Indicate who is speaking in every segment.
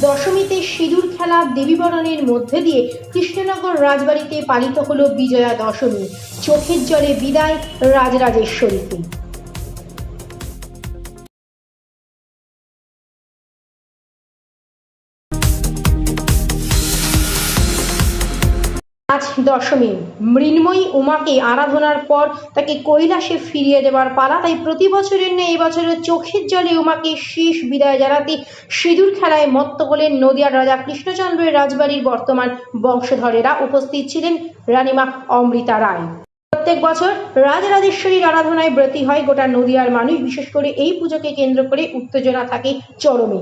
Speaker 1: দশমীতে সিঁদুর খেলা দেবীবরণের মধ্যে দিয়ে কৃষ্ণনগর রাজবাড়িতে পালিত হল বিজয়া দশমী। চোখের জলে বিদায় রাজরাজেশ্বরীকে দশমী। মৃন্ময়ী উমাকে আরাধনার পর তাকে কৈলাসে ফিরিয়ে দেওয়ার পালা, তাই প্রতি বছরের ন্যায় এই বছরের চোখের জলে উমাকে শেষ বিদায় জানাতে সিঁদুর খেলায় মত্ত হলেন নদিয়ার রাজা কৃষ্ণচন্দ্রের রাজবাড়ির বর্তমান বংশধরেরা উপস্থিত ছিলেন রানীমা অমৃতা রায়। প্রত্যেক বছর রাজরাজেশ্বরীর আরাধনায় ব্রতী হয় গোটা নদিয়ার মানুষ, বিশেষ করে এই পুজোকে কেন্দ্র করে উত্তেজনা থাকে চরমে।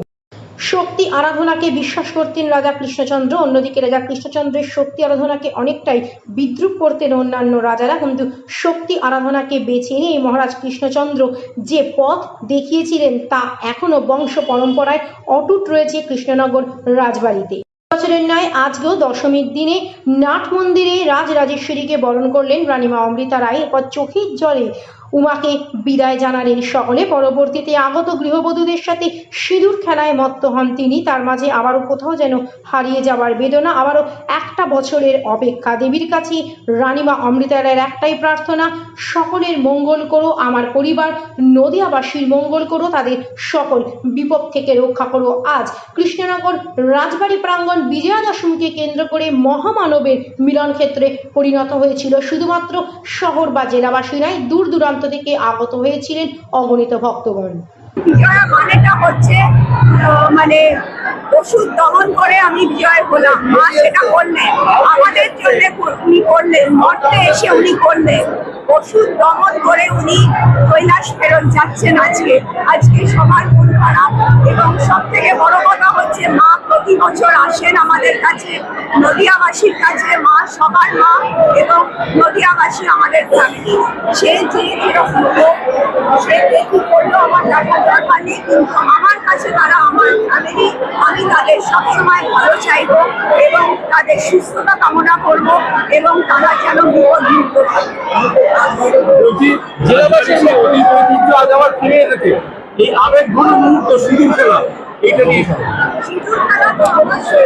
Speaker 1: শক্তি আরাধনাকে বিশ্বাস করতেন রাজা কৃষ্ণচন্দ্র, অন্যদিকে রাজা কৃষ্ণচন্দ্রের শক্তি আরাধনাকে অনেকটাই বিদ্রুপ করতেন অন্যান্য রাজারা। কিন্তু শক্তি আরাধনাকে বেছে নিয়ে মহারাজ কৃষ্ণচন্দ্র যে পথ দেখিয়েছিলেন তা এখনও বংশ পরম্পরায় অটুট রয়েছে কৃষ্ণনগর রাজবাড়িতে। বছরের ন্যায় আজকেও দশমীর দিনে নাট মন্দিরে রাজরাজেশ্বরীকে বরণ করলেন রানীমা অমৃতা রায়। এরপর চোখের জলে উমাকে বিদায় জানালেন সকলে। পরবর্তীতে আগত গৃহবধূদের সাথে সিঁদুর খেলায় মত্ত হন তিনি। তার মাঝে আবারও কোথাও যেন হারিয়ে যাওয়ার বেদনা, আবারও একটা বছরের অপেক্ষা। দেবীর কাছে রানীমা অমৃতা রায়ের একটাই প্রার্থনা, সকলের মঙ্গল করো, আমার পরিবার নদিয়াবাসীর মঙ্গল করো, তাদের সকল বিপদ থেকে রক্ষা করো। আজ কৃষ্ণনগর রাজবাড়ি প্রাঙ্গণ বিজয়া দশমীকে কেন্দ্র করে মহামানবের মিলন ক্ষেত্রে পরিণত হয়েছিল। শুধুমাত্র শহর বা জেলাবাসী নয় দূর দূরান্ত থেকে আগত হয়েছিলেন অগণিত ভক্তগণ।
Speaker 2: মানেটা হচ্ছে মানে ওষুধ করে আমি বিজয় হলাম। মা সেটা করলেন। আমাদের জন্য উনি করলেন। মর্তে এসে উনি করলেন। ওষুধ দমন করে উনি কৈলাস ফেরত যাচ্ছেন আজকে। আজকে সবার মন খারাপ এবং সব থেকে বড় কথা হচ্ছে প্রতি বছর আসেন আমাদের কাছে। নদিয়াবাসীর কাছে মা, সবার মা এবং নদিয়াবাসী আমাদের ফ্যামিলি সে যে যেরকম হোক সে কি করল আমার দেখার দরকার নেই, কিন্তু আমার কাছে তারা আমার ফ্যামিলি আমি তাদের সবসময় ভালো চাইব এবং তাদের সুস্থতা কামনা করব এবং তারা যেন বিপদ মুক্ত থাকে
Speaker 3: এই আবেগ ঘন মুহূর্ত
Speaker 2: সিঁদুর খেলা এটা ভালোবাসি,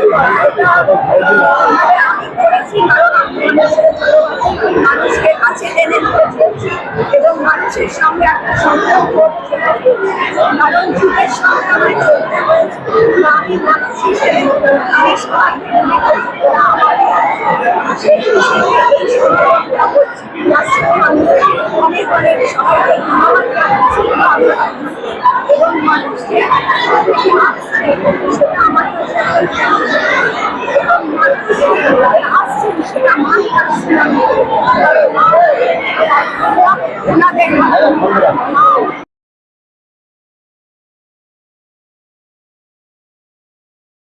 Speaker 2: মানুষকে কাছে নিতে এবং মানুষের সঙ্গে একটা সম্পর্ক কারণ যুগের সঙ্গে আমি চলতে আমি মানুষ হিসেবে এবং মানুষকে সেটা আমার এবং মানুষ আসছেন সেটা মানি আসছে ওনাদের